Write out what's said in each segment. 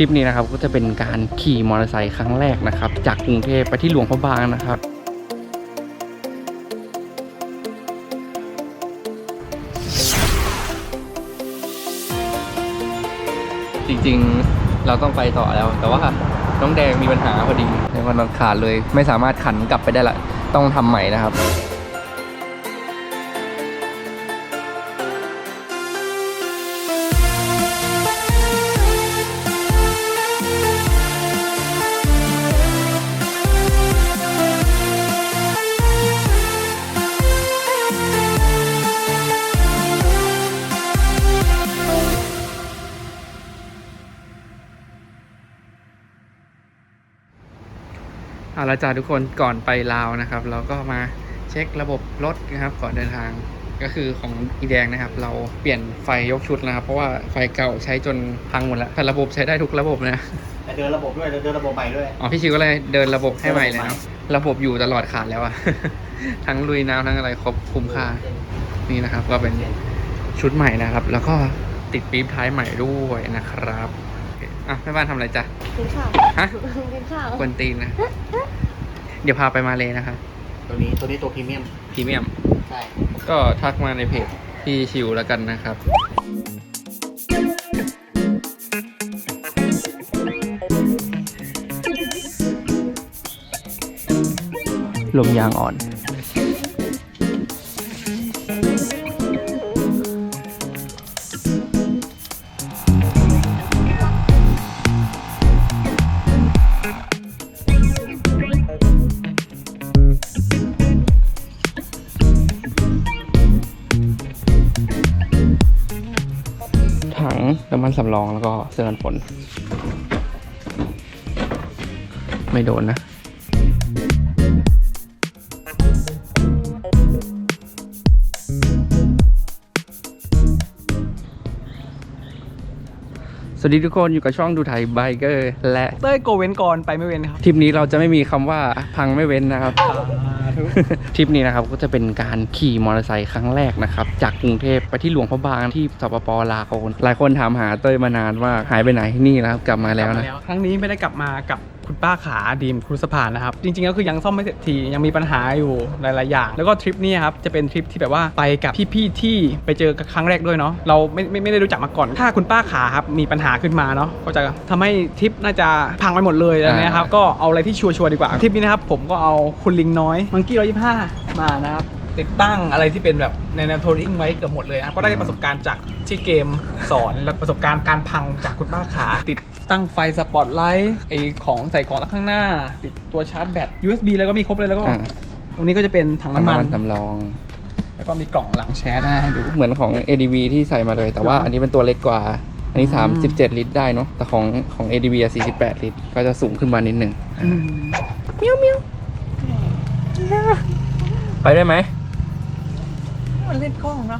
ทริปนี้นะครับก็จะเป็นการขี่มอเตอร์ไซค์ครั้งแรกนะครับจากกรุงเทพไปที่หลวงพระบางนะครับจริงๆเราต้องไปต่อแล้ว แต่ว่าน้องแดงมีปัญหาพอดีในวันนั้นขาดเลย ไม่สามารถขันกลับไปได้ละ ต้องทำใหม่นะครับ เอาละจ้าทุกคนก่อนไปลาวนะครับ เราก็มาเช็คระบบรถนะครับ ก่อนเดินทางก็คือของอีแดงนะครับ เราเปลี่ยนไฟยกชุดแล้วครับ เพราะว่าไฟเก่าใช้จนพังหมดแล้วแต่ระบบใช้ได้ทุกระบบนะแต่เดินระบบด้วยเดินระบบใหม่ด้วยอ๋อพี่ชิวก็เลยเดินระบบให้ใหม่เลยเนาะระบบอยู่ตลอดขาดแล้วอะทั้งลุยน้ำทั้งอะไรครบคุ้มค่านี่นะครับ ก็เป็นชุดใหม่นะครับ แล้วก็ติดปี๊บท้ายใหม่ด้วยนะครับโอเคอะแม่บ้านทำอะไรจ๊ะ กินข้าวฮะ กินข้าวกวนตีนนะ เดี๋ยวพาไปมาเลยนะครับตัวนี้ตัวนี้ตัวพรีเมียมพรีเมียม ใช่ก็ทักมาในเพจพี่ชิวแล้วกันนะครับ ลมยางอ่อน สำรองแล้วก็เสื้อกันฝน ไม่โดนนะสวัสดีทุกคนอยู่กับช่องดูไทยไบเกอร์และเต้ยโกเว้นก่อนไปไม่เว้นครับ ทริปนี้เราจะไม่มีคำว่าพังไม่เว้นนะครับ ทริปนี้นะครับก็จะเป็นการขี่มอเตอร์ไซค์ครั้งแรกนะครับ จากกรุงเทพไปที่หลวงพระบางที่สปปลาวหลายคนถามหาเต้ยมานานว่าหายไปไหนนี่นะครับกลับมาแล้วนะครั้งนี้ไม่ได้กลับมากับ คุณป้าขาดีมครูสภานนะครับ จริงๆก็คือยังซ่อมไม่เสร็จทียังมีปัญหาอยู่หลายๆอย่าง แล้วก็ทริปนี้ครับจะเป็นทริปที่แบบว่าไปกับพี่ๆที่ไปเจอครั้งแรกด้วยเนาะเราไม่ไม่ไม่ได้รู้จักมาก่อน ถ้าคุณป้าขาครับมีปัญหาขึ้นมาเนาะก็จะทำให้ทริปน่าจะพังไปหมดเลยอะเงี้ยครับก็เอาอะไรที่ชัวร์ๆดีกว่าทริปนี้นะครับผมก็เอาคุณลิงน้อยมังกี้ร้อยยี่ห้ามานะครับ ติดตั้งอะไรที่เป็นแบบในแนวโทรลิ่งไว้เกือบหมดเลยนะก็ได้ประสบการณ์จากที่เกมสอนและประสบการณ์การพังจากคุณป้าขาติดตั้งไฟสปอตไลท์ไอของใส่ของข้างหน้า ติดตัวชาร์จแบต USB แล้วก็มีครบเลยแล้วก็ อ่า ตรงนี้ก็จะเป็นถังน้ำมันสำรอง แล้วก็มีกล่องหลังแชร์ได้ให้ดู เหมือนของ ADV ที่ใส่มาเลย แต่ว่าเหรออัอันนี้เป็นตัวเล็กกว่า อันนี้ อืม 37 ลิตรได้เนาะแต่ของของ ADV อะ48 ลิตร ก็จะสูงขึ้นมานิดหนึ่งอืมไปได้ไหม มันเล่นกล้องนะ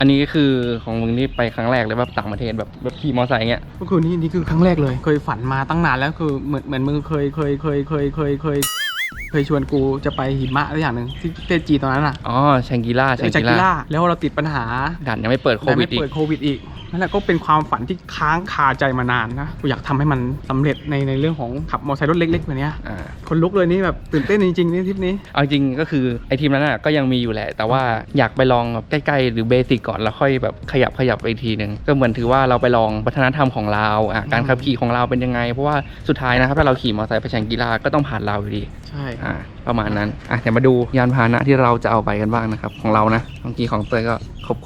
อันนี้คือของมึงนี่ไปครั้งแรกเลยแบบต่างประเทศแบบแบบขี่มอเตอร์ไซค์เงี้ยก็คือนี่นี่คือครั้งแรกเลย เคยฝันมาตั้งนานแล้วคือเหมือนเหมือนมึงเคยเคยเคยเคยเคยเคย เคยชวนกูจะไปหิมะอะไรอย่างหนึ่งที่ประเทศจีนตอนนั้นอะอ๋อแชงกีล่าแชงจากกีกีล่าฬาแล้วเราติดปัญหาด่านยังไม่เปิดโคแต่วิไม่ดอีก เปิดโควิดอีก นั่นแหละก็เป็นความฝันที่ค้างคาใจมานานนะกูอยากทำให้มันสำเร็จในในเรื่องของขับมอเตอร์ไซค์รถเล็กๆแบบเนี้ยอ่าคนลุกเลยนี่แบบตื่นเต้นจริงๆนี่ทริปนี้เอาจริงก็คือไอทีมนั้นน่ะก็ยังมีอยู่แหละ แต่ว่าอยากไปลองแบบใกล้ๆหรือเบสิกก่อนแล้วค่อยแบบขยับขยับไปอีกทีหนึ่งก็เหมือนถือว่าเราไปลองวัฒนธรรมของเราวอะการขับขี่ของเราเป็นยังไง เพราะว่าสุดท้ายนะครับถ้าเราขี่มอเตอร์ไซค์ไปแข่งกีฬาก็ต้องผ่านเราวอยู่ดีใช่อ่าประมาณนั้นอะเดี๋ยวมาดูยานพาหนะที่เราจะเอาไปกันบ้างนะครับของเรานะเมื่อกี้ของเตยก็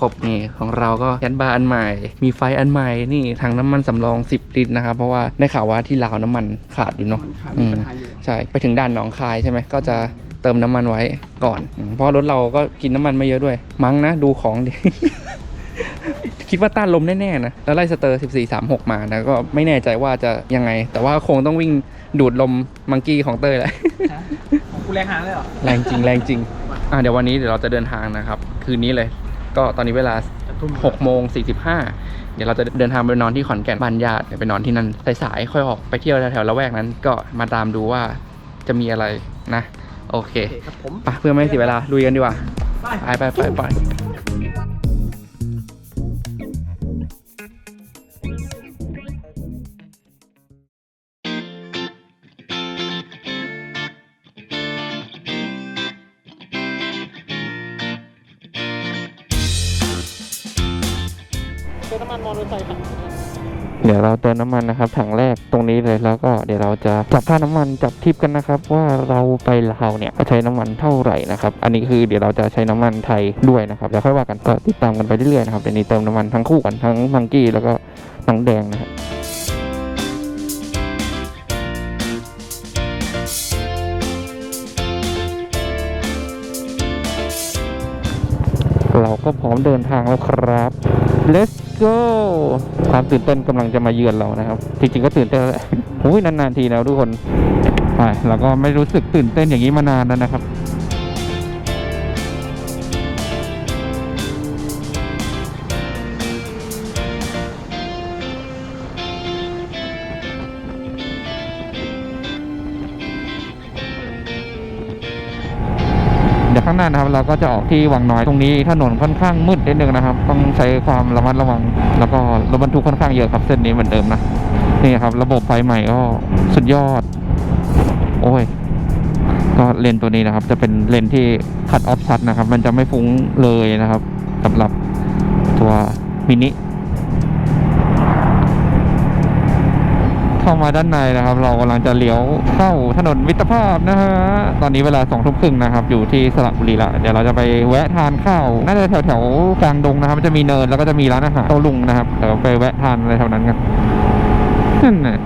ครบๆนี่ของเราก็ยันบาร์อันใหม่ มีไฟอันใหม่นี่ถังน้ำมันสำรอง 10 ลิตรนะครับ เพราะว่าได้ข่าวว่าที่ลาวน้ำมันขาดอยู่เนาะมันขาดอืมีมปัญหาอยู่ใช่ไปถึงด่านหนองคายใช่ไหมก็จะเติมน้ำมันไว้ก่อนอืมเพราะรถเราก็กินน้ำมันไม่เยอะด้วย มั้งนะดูของดิคิดว่าต้านลมแน่ๆนะ แล้วไล่สเตอร์ 1436 มานะ ก็ไม่แน่ใจว่าจะยังไง แต่ว่าคงต้องวิ่งดูดลมมังกี้ของเต้ยแหละฮะของกูแรงหางเลยเหรอ แรงจริงแรงจริง อะเดี๋ยววันนี้เดี๋ยวเราจะเดินทางนะครับ คืนนี้เลย ก็ตอนนี้เวลาจะทุ่ม6โมง45 เดี๋ยวเราจะเดินทางไปนอนที่ขอนแก่นบ้านญาติเดี๋ยวไปนอนที่นั่นสายๆค่อยออกไปเที่ยวแถวๆละแวกนั้น ก็มาตามดูว่าจะมีอะไรนะ โอเค โอเคครับผม ไปเพื่อไม่ให้เสียเวลาลุยกันดีกว่า ไปไปไปไป ดี๋ยวเราเติมน้ำมันนะครับถังแรกตรงนี้เลยแล้วก็เดี๋ยวเราจะจับค่าน้ำมันจับทิปกันนะครับ ว่าเราไปลาวเนี่ยใช้น้ำมันเท่าไหร่นะครับอันนี้คือเดี๋ยวเราจะใช้น้ำมันไทยด้วยนะครับเดี๋ยวค่อยว่ากันก็ติดตามกันไปเรื่อยๆนะครับเดี๋ยวนี้เติมน้ำมันทั้งคู่กันทั้งมังกี้แล้วก็หนังแดงนะครับเราก็พร้อมเดินทางแล้วครับ let's go ความตื่นเต้นกำลังจะมาเยือนเรานะครับจริงๆก็ตื่นเต้นแล้วแหละโอ้ยนานๆทีแล้วทุกคนไปเราก็ไม่รู้สึกตื่นเต้นอย่างนี้มานานแล้วนะครับ เราก็จะออกที่วังน้อยตรงนี้ถนนค่อนข้างมืดนิดนึงนะครับ ต้องใช้ความระมัดระวัง แล้วก็รถบรรทุกค่อนข้างเยอะครับเส้นนี้เหมือนเดิมนะนี่ครับ ระบบไฟใหม่ก็สุดยอด โอ้ยก็เลนตัวนี้นะครับ จะเป็นเลนที่คัดออฟชัดนะครับ มันจะไม่ฟุ้งเลยนะครับสำหรับตัวมินิ เข้ามาด้านในนะครับ เรากำลังจะเลี้ยวเข้าถนนมิตรภาพนะฮะตอนนี้เวลาสองทุ่มครึ่งนะครับ อยู่ที่สระบุรีละเดี๋ยวเราจะไปแวะทานข้าวน่าจะแถวแถวกลางดงนะครับมันจะมีเนินแล้วก็จะมีร้านอาหารโตลุงนะครับเดี๋ยวไปแวะทานอะไรแถวนั้นกันนั่นน่ะ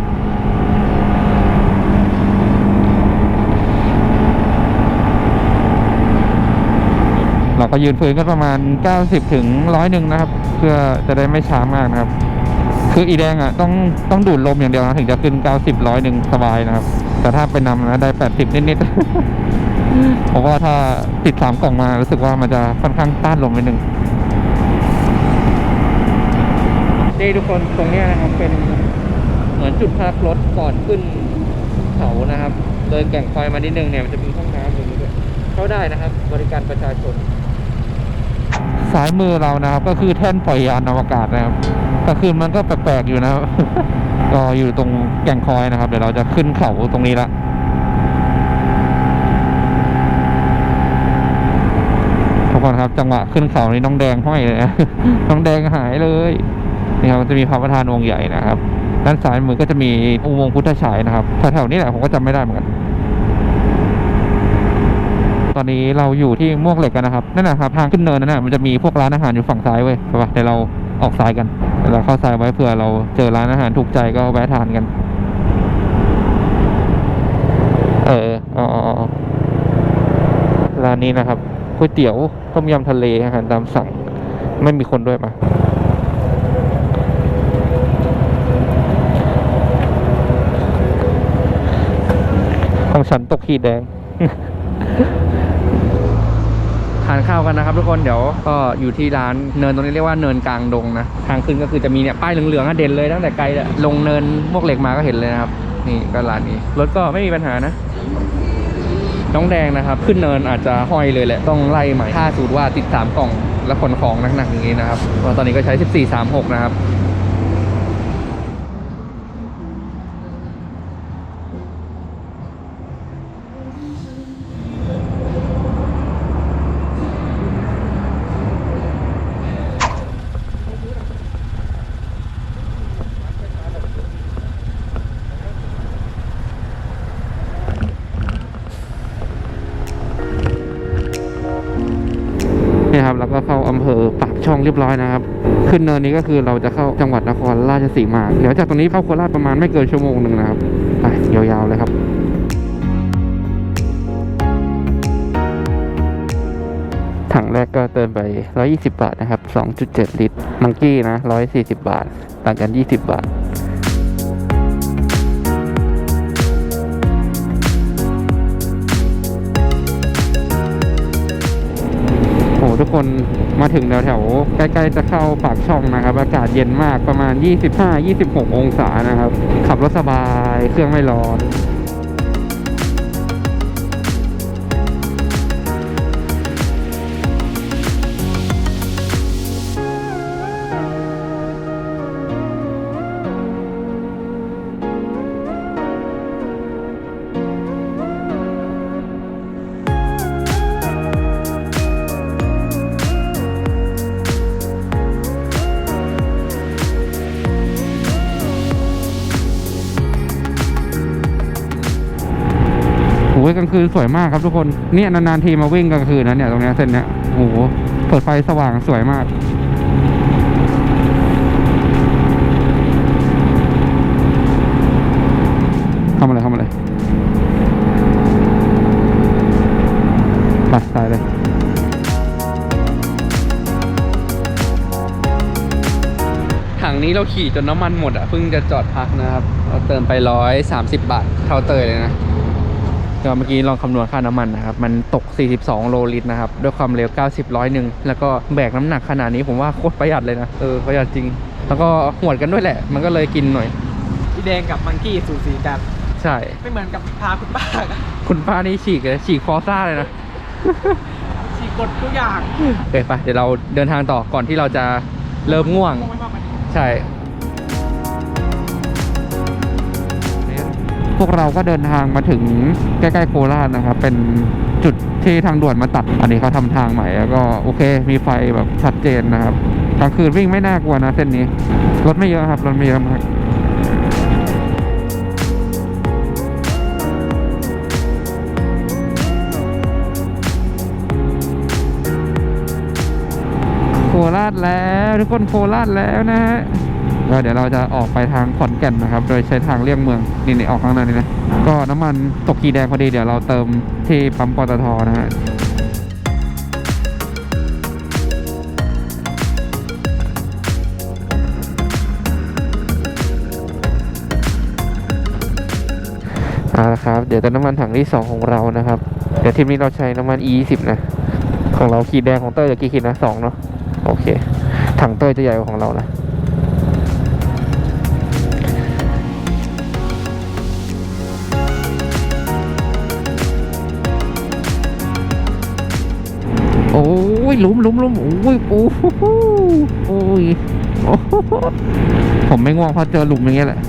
เราก็ยืนฝืนกันประมาณ 90 ถึงร้อยหนึ่งนะครับ เพื่อจะได้ไม่ช้ามากนะครับ คืออีแดงอะต้องต้องดูดลมอย่างเดียวนะถึงจะขึ้น90ร้อยหนึ่งสบายนะครับ แต่ถ้าไปนำนะได้80นิดๆเพราะว่าถ้าติดสามกล่องมารู้สึกว่ามันจะค่อนข้างต้านลมนิดนึงนี่ทุกคนตรงเนี้ยนะครับเป็นเหมือนจุดพักรถก่อนขึ้นเขานะครับ เลยแก่งคอยมานิดนึงเนี่ยมันจะมีห้องน้ำอยู่นี้ด้วยเข้าได้นะครับ บริการประชาชนซ้ายมือเรานะครับ ก็คือแท่นปล่อยยานอวกาศนะครับ กลางคืนมันก็แปลกๆอยู่นะครับก็อยู่ตรงแก่งคอยนะครับ เดี๋ยวเราจะขึ้นเขาตรงนี้ละทุกคนครับ จังหวะขึ้นเขานี่น้องแดงห้อยเลยนะน้องแดงหายเลยนี่ครับจะมีพระประธานองค์ใหญ่นะครับด้านซ้ายมือก็จะมีอุโมงค์พุทธฉายนะครับแถวๆนี้แหละผมก็จำไม่ได้เหมือนกันตอนนี้เราอยู่ที่มวกเหล็กกันนะครับนั่นนะครับทางขึ้นเนินนั่นนะมันจะมีพวกร้านอาหารอยู่ฝั่งซ้ายเว้ยใช่ปะเดี๋ยวเรา ออกซ้ายกันเดี๋ยวเราเข้าซ้ายไว้เผื่อเราเจอร้านอาหารถูกใจก็แวะทานกัน เอออ๋ออ๋ออ๋อร้านนี้นะครับก๋วยเตี๋ยวต้มยำทะเลอาหารตามสั่ง ไม่มีคนด้วยปะของฉันตกขีดแดง ทานข้าวกันนะครับทุกคนเดี๋ยวก็อยู่ที่ร้านเนินตรงนี้เรียกว่าเนินกลางดงนะทางขึ้นก็คือจะมีเนี่ยป้ายเหลืองๆอะเด่นเลยตั้งแต่ไกลเลยลงเนินมวกเหล็กมาก็เห็นเลยนะครับนี่ก็ร้านนี้รถก็ไม่มีปัญหานะน้องแดงนะครับ ขึ้นเนินอาจจะห้อยเลยแหละต้องไล่ใหม่ถ้าสูตรว่าติดสามกล่องและขนของหนักๆอย่างนี้นะครับตอนนี้ก็ใช้ 1436 นะครับ งเรียบร้อยนะครับ ขึ้นเนินนี้ก็คือเราจะเข้าจังหวัดนครราชสีมา เดี๋ยวจากตรงนี้เข้าโคราชประมาณไม่เกินชั่วโมงหนึ่งนะครับไปยาวๆเลยครับถังแรกก็เติมไป 120 บาทนะครับ 2.7 ลิตร มังกี้นะ 140 บาท ต่างกัน 20 บาท คนมาถึงแถวแถวใกล้ๆจะเข้าปากช่องนะครับ อากาศเย็นมากประมาณ 25-26 องศานะครับ ขับรถสบายเครื่องไม่ร้อน คืนสวยมากครับทุกคนเนี่ยนานๆทีมาวิ่งกลางคืนนะเนี่ยตรงเนี้ยเส้นเนี้ยโอ้โหเปิดไฟสว่างสวยมากทำอะไรทำอะไรปัดสายเลยถังนี้เราขี่จนน้ำมันหมดอะเพิ่งจะจอดพักนะครับ เราเติมไปร้อยสามสิบบาทเท่าเตยเลยนะ ก็เมื่อกี้ลองคำนวณค่าน้ำมันนะครับ มันตก 42 โลลิตรนะครับ ด้วยความเร็ว 90ร้อยหนึ่งแล้วก็แบกน้ำหนักขนาดนี้ผมว่าโคตรประหยัดเลยนะ เออประหยัดจริง แล้วก็หวดกันด้วยแหละ มันก็เลยกินหน่อย พี่แดงกับมังกี้สูสีกัน ใช่ ไม่เหมือนกับพาคุณป้าคุณป้านี่ฉีกเลยฉีกฟอร์ซ่าเลยนะ ฉีกกดทุกอย่างโอเคไปเดี๋ยวเราเดินทางต่อก่อนที่เราจะเริ่มง่วง มองไม่มากกว่านี้ ใช่ พวกเราก็เดินทางมาถึงใกล้ๆโคราชนะครับ เป็นจุดที่ทางด่วนมาตัด อันนี้เขาทำทางใหม่แล้วก็โอเค มีไฟแบบชัดเจนนะครับกลางคืนวิ่งไม่น่ากลัวนะเส้นนี้ รถไม่เยอะครับ รถไม่เยอะมากโคราชแล้ว ทุกคนโคราชแล้วนะฮะ ก็เดี๋ยวเราจะออกไปทางขอนแก่นนะครับ โดยใช้ทางเลี่ยงเมืองนี่นี่ออกข้างหน้านี่นะก็น้ำมันตกขีแดงพอดีเดี๋ยวเราเติมที่ปั๊มปตทนะฮะเอาละครับ เดี๋ยวเติมน้ำมันถังที่สองของเรานะครับ เดี๋ยวทีมนี้เราใช้น้ำมัน E20 นะ ของเราขีดแดงของเต้ยจะกี่ขีดนะสองเนาะ โอเค ถังเต้ยจะใหญ่กว่าของเรานะ อ้ยหลุมหลุมหลุมโอ้ยโอ้โหโอ้ยโอ้ผมไม่ง่วงเพราะเจอหลุมอย่างเงี้ยแหละ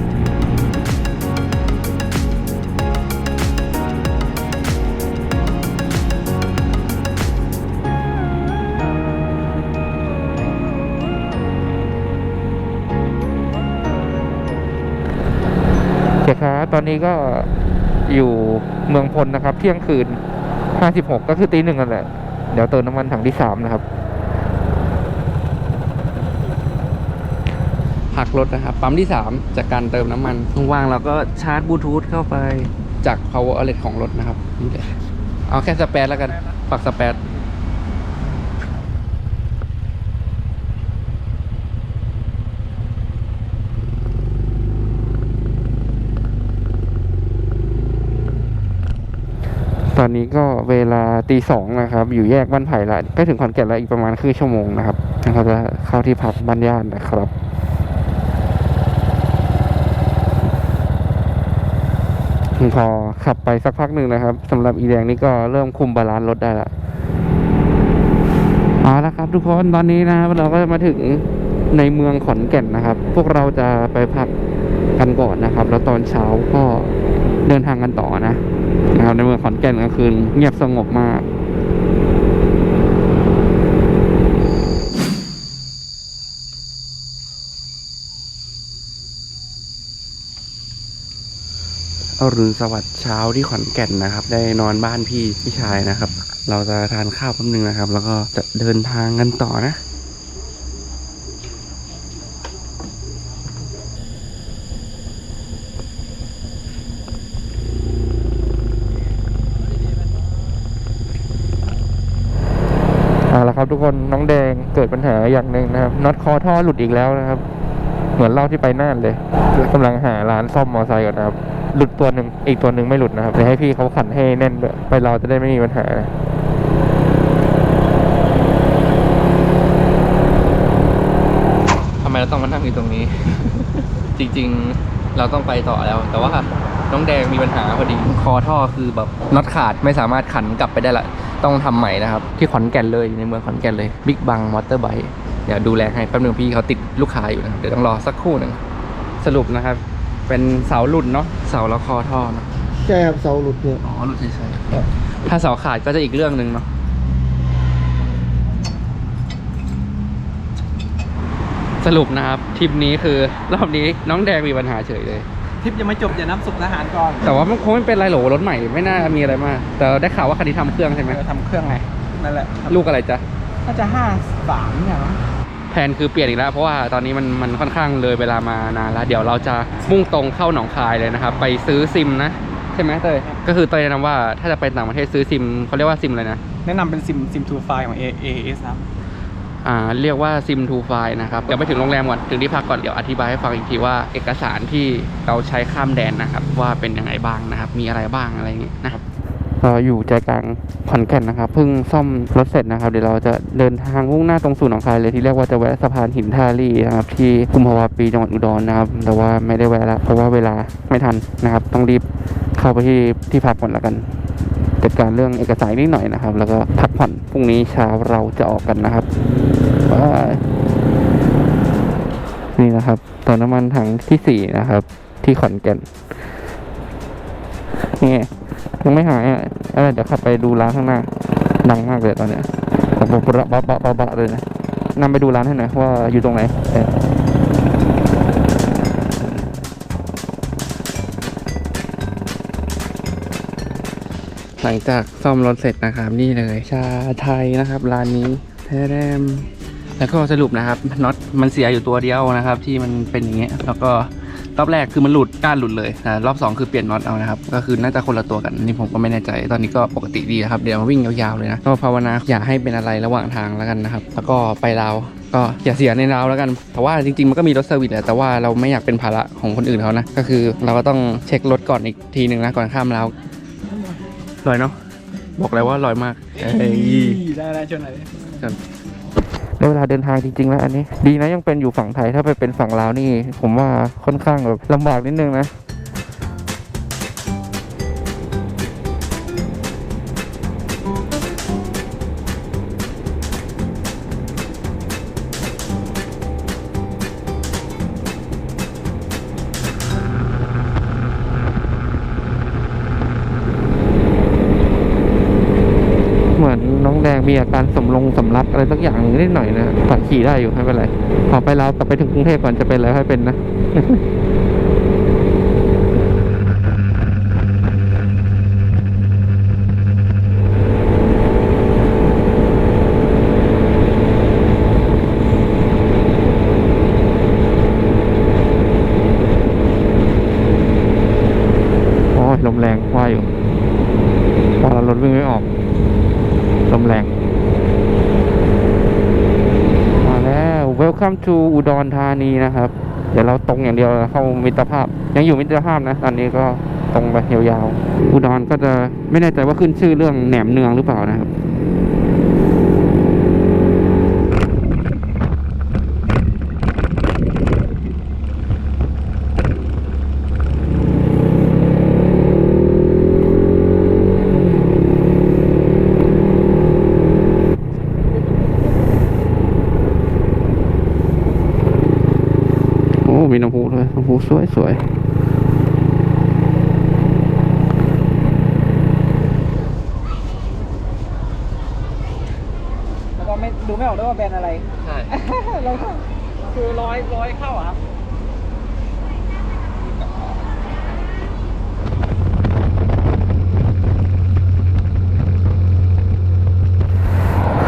เคครับตอนนี้ก็อยู่เมืองพลนะครับ เที่ยงคืน 56 ก็คือตีหนึ่งกันแหละ เดี๋ยวเติมน้ำมันถังที่3นะครับพักรถนะครับ ปั๊มที่3จากการเติมน้ำมันว่างๆเราก็ชาร์จบลูทูธเข้าไปจาก power outlet ของรถนะครับนี่เลยเอาแค่สเปซแล้วกันปักสเปซๆ ตอนนี้ก็เวลาตีสองนะครับ อยู่แยกบ้านไผ่ละใกล้ถึงขอนแก่นแล้วอีกประมาณครึ่งชั่วโมงนะครับเราจะเข้าที่พักบ้านญาตินะครับพอขับไปสักพักหนึ่งนะครับสำหรับอีแดงนี่ก็เริ่มคุมบาลานซ์รถได้ละเอาละครับ ทุกคนตอนนี้นะครับเราก็จะมาถึงในเมืองขอนแก่นนะครับ พวกเราจะไปพักกันก่อนนะครับ แล้วตอนเช้าก็ เดินทางกันต่อนะนะครับในเมืองขอนแก่นกลางคืนเงียบสงบมากอรุณสวัสดิ์เช้าที่ขอนแก่นนะครับ ได้นอนบ้านพี่พี่ชายนะครับ เราจะทานข้าวแป๊บนึงนะครับ แล้วก็จะเดินทางกันต่อนะ เอาละครับทุกค นน้องแดงเกิดปัญหาอย่างหนึ่งนะครับน็อตคอท่อหลุดอีกแล้วนะครับ เหมือนเล่าที่ไปน่านเลยกำลังหาร้านซ่อมมอเตอร์ไซค์ก่อนนะครับ หลุดตัวหนึ่งอีกตัวหนึ่งไม่หลุดนะครับเดี๋ยวให้พี่เขาขันให้แน่นด้วยไปเราจะได้ไม่มีปัญหานะทำไมเราต้องมานั่งอยู่ตรงนี้ จริงๆเราต้องไปต่อแล้ว แต่ว่าน้องแดงมีปัญหาพอดีคอท่อคือแบบน็อตขาดไม่สามารถขันกลับไปได้ละ ต้องทำใหม่นะครับ ที่ขอนแก่นเลยอยู่ในเมืองขอนแก่นเลยบิ๊กบังมอเตอร์ไบค์เดี๋ยวดูแลให้แป๊บนึงพี่เขาติดลูกค้าอยู่นะครับเดี๋ยวต้องรอสักครู่หนึ่งสรุปนะครับ เป็นเสาหลุดเนาะเสาแล้วคอท่อเนอะใช่ครับเสาหลุดเนี่ยอ๋อหลุดเฉยๆถ้าเสาขาดก็จะอีกเรื่องหนึ่งเนาะสรุปนะครับทริปนี้คือรอบนี้น้องแดงมีปัญหาเฉยเลย ทริปยังไม่จบอย่าน้ำสุกทหารก่อนแต่ว่ามันคงไม่เป็นไรหรอกรถใหม่ไม่น่ามีอะไรมาก แต่ได้ข่าวว่าคันนี้ทำเครื่องใช่ไหมเออทำเครื่องไงนั่นแหละลูกอะไรจ๊ะน่าจะห้าสามเนี่ยมั้งแผนคือเปลี่ยนอีกแล้วเพราะว่าตอนนี้มันมันค่อนข้างเลยเวลามานานแล้ว เดี๋ยวเราจะมุ่งตรงเข้าหนองคายเลยนะครับ ไปซื้อซิมนะใช่ไหมเต้ยก็คือเต้ยแนะนำว่าถ้าจะไปต่างประเทศซื้อซิมเขาเรียกว่าซิมอะไรนะแนะนำเป็นซิมซิมทูไฟของ A A S ครับ อ่าเรียกว่าซิมทูไฟนะครับเดี๋ยวไปถึงโรงแรมก่อนถึงที่พักก่อนเดี๋ยวอธิบายให้ฟังอีกทีว่าเอกสารที่เราใช้ข้ามแดนนะครับ ว่าเป็นยังไงบ้างนะครับ มีอะไรบ้างอะไรอย่างงี้นะครับเราอยู่ใจกลางขอนแก่นนะครับเพิ่งซ่อมรถเสร็จนะครับ เดี๋ยวเราจะเดินทางมุ่งหน้าตรงสู่หนองคายเลยที่เรียกว่าจะแวะสะพานหินท่าลี่นะครับที่กุมภาวะปีจังหวัดอุดรนะครับ แต่ว่าไม่ได้แวะแล้วเพราะว่าเวลาไม่ทันนะครับ ต้องรีบเข้าไปที่ที่พักก่อนละกันจัดการเรื่องเอกสารนิดหน่อยนะครับ แล้วก็พักผ่อนพรุ่งนี้เช้าเราจะออกกันนะครับ นี่นะครับติมน้ำมันถังที่สี่นะครับ ที่ขอนแก่นนี่ยังไม่หายอะเดี๋ยวขับไปดูร้านข้างหน้าดังมากเลยตอนเนี้ยแบบบะบะบะบะบะเลยนะนำไปดูร้านให้หน่อยว่าอยู่ตรงไหนหลังจากซ่อมรถเสร็จนะครับ นี่เลย ชาไทยนะครับ ร้านนี้แท้แรม แล้วก็สรุปนะครับน็อตมันเสียอยู่ตัวเดียวนะครับ ที่มันเป็นอย่างเงี้ยแล้วก็รอบแรกคือมันหลุดก้านหลุดเลยแต่รอบสองคือเปลี่ยนน็อตเอานะครับ ก็คือน่าจะคนละตัวกันนี่ผมก็ไม่แน่ใจ ตอนนี้ก็ปกติดีนะครับ เดี๋ยวมาวิ่งยาวๆเลยนะก็ภาวนาอย่าให้เป็นอะไรระหว่างทางแล้วกันนะครับ แล้วก็ไปลาวก็อย่าเสียในลาวแล้วกันแต่ว่าจริงๆมันก็มีรถเซอร์วิสแหละแต่ว่าเราไม่อยากเป็นภาระของคนอื่นเขานะก็คือเราก็ต้องเช็ครถก่อนอีกทีหนึ่งนะก่อนข้ามลาวลอยเนาะบอกเลยว่าลอยมากเอ้ยได้ได้ชนไหนอยดิ ได้เวลาเดินทางจริงๆแล้วอันนี้ ดีนะยังเป็นอยู่ฝั่งไทยถ้าไปเป็นฝั่งลาวนี่ ผมว่าค่อนข้างแบบลำบากนิดนึงนะเหมือนน้องแดงมีอาการสำลงสำลักอะไรสักอย่างนิดหน่อย ขี่ได้อยู่ไม่เป็นไรขอไปลาวกลับไปถึงกรุงเทพก่อนจะเป็นอะไรให้เป็นนะ โอ้ยลมแรงว่าอยู่พอเรารถวิ่งไม่ออก ลมแรง มาแล้ว Welcome to อุดรธานีนะครับ เดี๋ยวเราตรงอย่างเดียวเข้ามิตรภาพ ยังอยู่มิตรภาพนะตอนนี้ก็ตรงไปยาวๆอุดรก็จะไม่แน่ใจว่าขึ้นชื่อเรื่องแหนมเนืองหรือเปล่านะครับ โอ้ มีน้ำพุด้วยน้ำพุ สวยสวยแล้วก็ไม่ดูไม่ออกด้วยว่าแบรนด์อะไร ใช่ เราก็คือร้อยร้อยเข้าอะครับ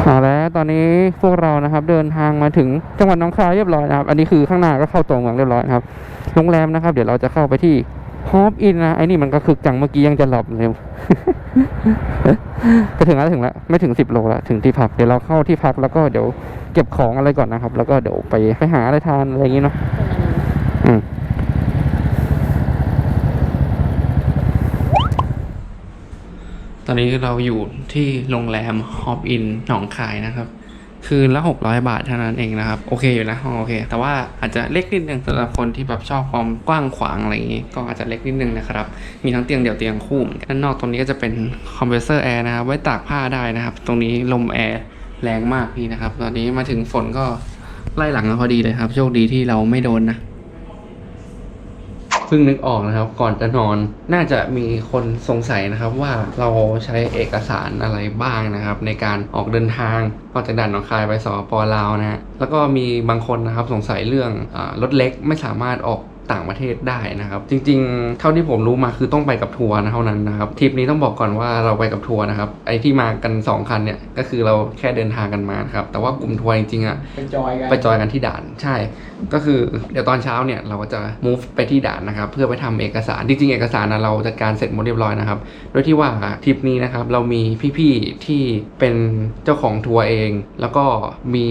เอาแล้วตอนนี้พวกเรานะครับ เดินทางมาถึงจังหวัดหน้องคายเรียบร้อยนะครับ อันนี้คือข้างหน้าก็เข้าตัวเมืองเรียบร้อยครับ โรงแรมนะครับ เดี๋ยวเราจะเข้าไปที่ฮอปอินนะ ไอ้นี่มันก็คึกจังเมื่อกี้ยังจะหลับเลยจะถึงแล้วถึงแล้วไม่ถึงสิบโลแล้วถึงที่พัก เดี๋ยวเราเข้าที่พักแล้วก็เดี๋ยวเก็บของอะไรก่อนนะครับ แล้วก็เดี๋ยวไปไปหาอะไรทานอะไรอย่างงี้เนาะอืมตอนนี้เราอยู่ที่โรงแรมฮอปอินหนองคายนะครับ คืนละ600 บาทเท่านั้นเองนะครับ โอเคอยู่นะห้องโอเค แต่ว่าอาจจะเล็กนิดนึงสำหรับคนที่แบบชอบความกว้างขวางอะไรอย่างนี้ ก็อาจจะเล็กนิดนึงนะครับ มีทั้งเตียงเดี่ยวเตียงคู่อันด้านนอกตรงนี้ก็จะเป็นคอมเพรสเซอร์แอร์นะครับ ไว้ตากผ้าได้นะครับ ตรงนี้ลมแอร์แรงมากพี่นะครับ ตอนนี้มาถึงฝนก็ไล่หลังพอดีเลยครับ โชคดีที่เราไม่โดนนะ เพิ่งนึกออกนะครับ ก่อนจะนอนน่าจะมีคนสงสัยนะครับว่าเราใช้เอกสารอะไรบ้างนะครับ ในการออกเดินทางออกจากด่านหนองคายไปสปปลาวนะฮะแล้วก็มีบางคนนะครับสงสัยเรื่องอรถเล็กไม่สามารถออก ต่างประเทศได้นะครับ จริง ๆ เท่าที่ผมรู้มาคือต้องไปกับทัวร์นะเท่านั้นนะครับทริปนี้ต้องบอกก่อนว่าเราไปกับทัวร์นะครับไอ้ที่มากันสองคันเนี่ยก็คือเราแค่เดินทางกันมานะครับแต่ว่ากลุ่มทัวร์จริงๆอะเป็นจอยกันไปจอยกันที่ด่านใช่ ก็คือเดี๋ยวตอนเช้าเนี่ยเราก็จะ move ไปที่ด่านนะครับเพื่อไปทำเอกสารจริงๆเอกสารนะเราจัดการเสร็จหมดเรียบร้อยนะครับโดยที่ว่าทริปนี้นะครับเรามีพี่ๆที่เป็นเจ้าของทัวร์เอง แล้วก็มี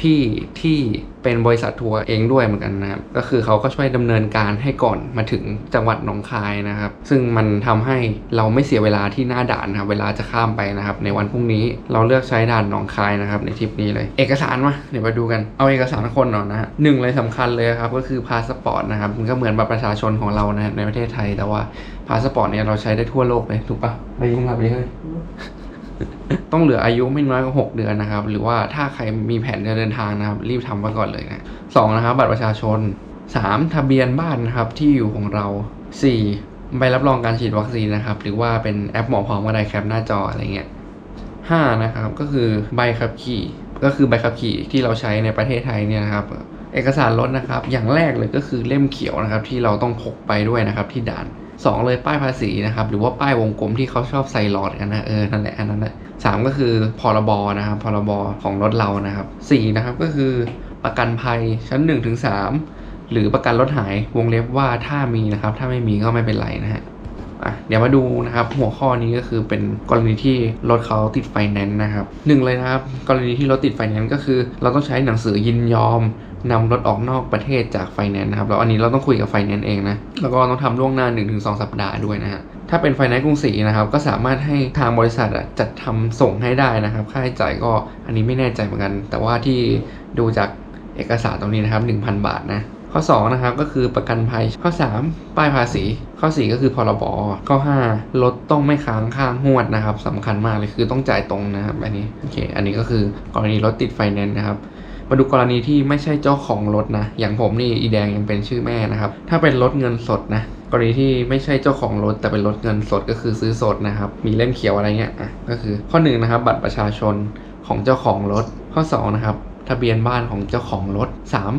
พี่ที่ เป็นบริษัททัวร์เองด้วยเหมือนกันนะครับก็คือเขาก็ช่วยดำเนินการให้ก่อนมาถึงจังหวัดหนองคายนะครับ ซึ่งมันทำให้เราไม่เสียเวลาที่หน้าด่านนะครับเวลาจะข้ามไปนะครับ ในวันพรุ่งนี้เราเลือกใช้ด่านหนองคายนะครับ ในทริปนี้เลย เอกสารมาเดี๋ยวมาดูกันเอาเอกสารคนก่อนนะฮะหนึ่งเลยสำคัญเลยครับก็คือพาสปอร์ตนะครับมันก็เหมือนบัตรประชาชนของเรานะในประเทศไทยแต่ว่าพาสปอร์ตเนี่ยเราใช้ได้ทั่วโลกเลยถูกปะไปยุ่งกับไปเฮ้ย ต้องเหลืออายุไม่น้อยกว่า6เดือนนะครับ หรือว่าถ้าใครมีแผนจะเดินทางนะครับ รีบทำไว้ก่อนเลยนะสองนะครับ บัตรประชาชน 3. ทะเบียนบ้านนะครับที่อยู่ของเรา 4. ใบรับรองการฉีดวัคซีนนะครับ หรือว่าเป็นแอปหมอพร้อมก็ได้แคปหน้าจออะไรเงี้ย 5. นะครับก็คือใบขับขี่ ก็คือใบขับขี่ที่เราใช้ในประเทศไทยเนี่ยนะครับเอกสารรถนะครับ อย่างแรกเลยก็คือเล่มเขียวนะครับ ที่เราต้องพกไปด้วยนะครับที่ด่าน สองเลยป้ายภาษีนะครับ หรือว่าป้ายวงกลมที่เขาชอบใส่หลอดกันนะเออนั่นแหละอันนั้นแหละสามก็คือพรบนะครับพรบของรถเรานะครับสี่นะครับก็คือประกันภัยชั้น1นถึงสหรือประกันรถหายวงเล็บว่าถ้ามีนะครับ ถ้าไม่มีก็ไม่เป็นไรนะฮะ อะเดี๋ยวมาดูนะครับ หัวข้อนี้ก็คือเป็นกรณีที่รถเขาติดไฟแนนซ์นะครับหนึ่งเลยนะครับ กรณีที่รถติดไฟแนนซ์ก็คือ เราต้องใช้หนังสือยินยอมนำรถออกนอกประเทศจากไฟแนนซ์นะครับ แล้วอันนี้เราต้องคุยกับไฟแนนซ์เองนะ แล้วก็ต้องทำล่วงหน้า 1-2 สัปดาห์ด้วยนะฮะ ถ้าเป็นไฟแนนซ์กรุงศรีนะครับ ก็สามารถให้ทางบริษัทจัดทำส่งให้ได้นะครับ ค่าใช้จ่ายก็อันนี้ไม่แน่ใจเหมือนกัน แต่ว่าที่ดูจากเอกสารตรงนี้นะครับ 1,000 บาทนะ ข้อ 2 นะครับก็คือประกันภัย ข้อ 3 ป้ายภาษี ข้อ 4 ก็คือพรบข้อ 5 รถต้องไม่ค้างค่างวดนะครับสำคัญมากเลยคือต้องจ่ายตรงนะครับอันนี้โอเคอันนี้ก็คือกรณีรถติดไฟแนนซ์นะครับมาดูกรณีที่ไม่ใช่เจ้าของรถนะ อย่างผมนี่อีแดงยังเป็นชื่อแม่นะครับ ถ้าเป็นรถเงินสดนะ กรณีที่ไม่ใช่เจ้าของรถแต่เป็นรถเงินสดก็คือซื้อสดนะครับ มีเล่มเขียวอะไรเงี้ย อะ ก็คือข้อหนึ่งนะครับ บัตรประชาชนของเจ้าของรถ ข้อสองนะครับ ทะเบียนบ้านของเจ้าของรถสาม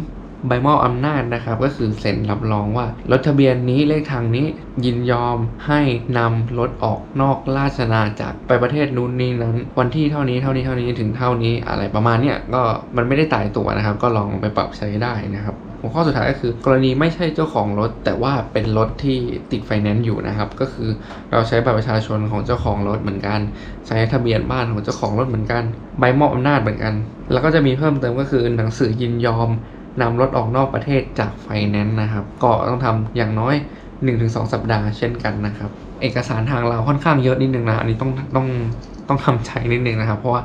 ใบมอบอำนาจนะครับ ก็คือเซ็นรับรองว่ารถทะเบียนนี้เลขทางนี้ยินยอมให้นำรถออกนอกราชนาจักรไปประเทศนู้นนี้นั้น วันที่เท่านี้เท่านี้เท่านี้ถึงเท่านี้อะไรประมาณเนี้ยก็มันไม่ได้ตายตัวนะครับ ก็ลองไปปรับใช้ได้นะครับหัวข้อสุดท้ายก็คือกรณีไม่ใช่เจ้าของรถ แต่ว่าเป็นรถที่ติดไฟแนนซ์อยู่นะครับ ก็คือเราใช้บัตรประชาชนของเจ้าของรถเหมือนกัน ใช้ทะเบียนบ้านของเจ้าของรถเหมือนกัน ใบมอบอำนาจเหมือนกัน แล้วก็จะมีเพิ่มเติมก็คือหนังสือยินยอม นำรถออกนอกประเทศจากไฟแนนซ์นะครับ ก็ต้องทำอย่างน้อย 1-2 สัปดาห์เช่นกันนะครับ เอกสารทางเราค่อนข้างเยอะนิดนึงนะ อันนี้ต้องต้องต้องทำใจนิดนึงนะครับ เพราะว่า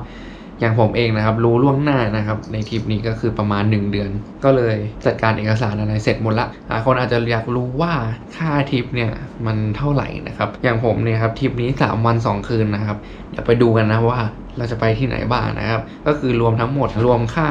อย่างผมเองนะครับรู้ล่วงหน้านะครับในทริปนี้ก็คือประมาณ 1 เดือน ก็เลยจัดการเอกสารอะไรเสร็จหมดละหลายคนอาจจะอยากรู้ว่าค่าทริปเนี่ยมันเท่าไหร่นะครับอย่างผมเนี่ยครับทริปนี้ 3 วัน 2 คืนนะครับเดี๋ยวไปดูกันนะว่าเราจะไปที่ไหนบ้างนะครับ ก็คือรวมทั้งหมดรวมค่า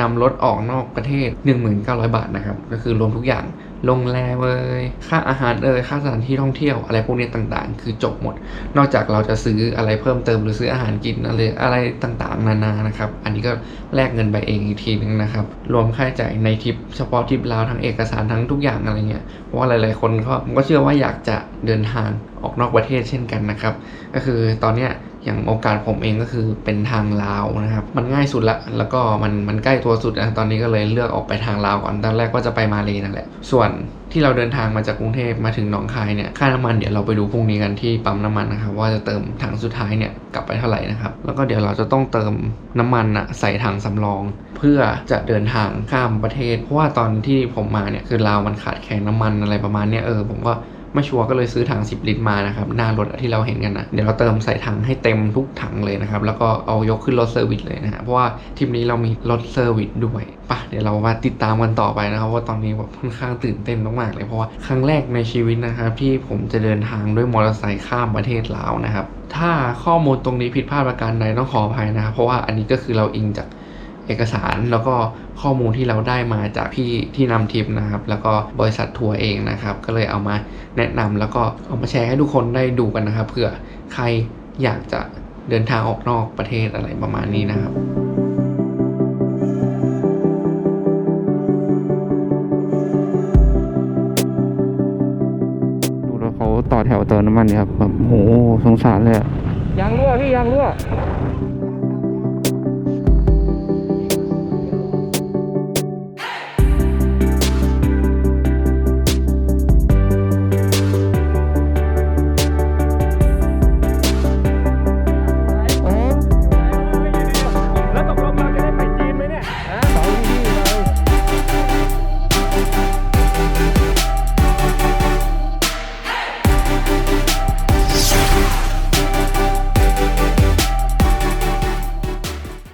นำรถออกนอกประเทศ 1900 บาทนะครับก็คือรวมทุกอย่าง โรงแรมเอ่ยค่าอาหารเอ่ยค่าสถานที่ท่องเที่ยวอะไรพวกนี้ต่างๆ คือจบหมด นอกจากเราจะซื้ออะไรเพิ่มเติมหรือซื้ออาหารกินอะไรอะไรต่างๆ นานานะครับ อันนี้ก็แลกเงินไปเองอีกทีนึงนะครับ รวมค่าใช้จ่ายในทริปเฉพาะทริปลาวทั้งเอกสารทั้งทุกอย่างอะไรเงี้ยเพราะว่าหลายๆคนก็ผมก็เชื่อว่าอยากจะเดินทางออกนอกประเทศเช่นกันนะครับ ก็คือตอนเนี้ย อย่างโอกาสผมเองก็คือเป็นทางลาวนะครับ มันง่ายสุดละ แล้วก็มันมันใกล้ตัวสุดนะตอนนี้ก็เลยเลือกออกไปทางลาวก่อนตอนแรกก็จะไปมาเลยนั่นแหละ ส่วนที่เราเดินทางมาจากกรุงเทพมาถึงหนองคายเนี่ยค่าน้ำมันเดี๋ยวเราไปดูพรุ่งนี้กันที่ปั๊มน้ำมันนะครับว่าจะเติมถังสุดท้ายเนี่ยกลับไปเท่าไหร่นะครับแล้วก็เดี๋ยวเราจะต้องเติมน้ำมันอะใส่ถังสำรอง เพื่อจะเดินทางข้ามประเทศ เพราะว่าตอนที่ผมมาเนี่ยคือลาวมันขาดแคลนน้ำมันอะไรประมาณเนี้ยเออผมก็ ไม่ชัวร์ก็เลยซื้อถัง 10 ลิตรมานะครับหน้ารถที่เราเห็นกันนะเดี๋ยวเราเติมใส่ถังให้เต็มทุกถังเลยนะครับแล้วก็เอายกขึ้นรถเซอร์วิสเลยนะฮะเพราะว่าทริปนี้เรามีรถเซอร์วิสด้วยปะเดี๋ยวเรามาติดตามกันต่อไปนะครับว่าตอนนี้แบบค่อนข้างตื่นเต้นมากๆเลยเพราะว่าครั้งแรกในชีวิตนะครับที่ผมจะเดินทางด้วยมอเตอร์ไซค์ข้ามประเทศลาวนะครับถ้าข้อมูลตรงนี้ผิดพลาดประการใดต้องขออภัยนะครับเพราะว่าอันนี้ก็คือเราอิงจาก เอกสารแล้วก็ข้อมูลที่เราได้มาจากพี่ที่นำทริปนะครับ แล้วก็บริษัททัวร์เองนะครับ ก็เลยเอามาแนะนำแล้วก็เอามาแชร์ให้ทุกคนได้ดูกันนะครับเผื่อใครอยากจะเดินทางออกนอกประเทศอะไรประมาณนี้นะครับคต่อแถวเติมน้ำมันเนี่ยครับแบบโหสงสารเลยอะยางรั่วพี่ยางรั่ว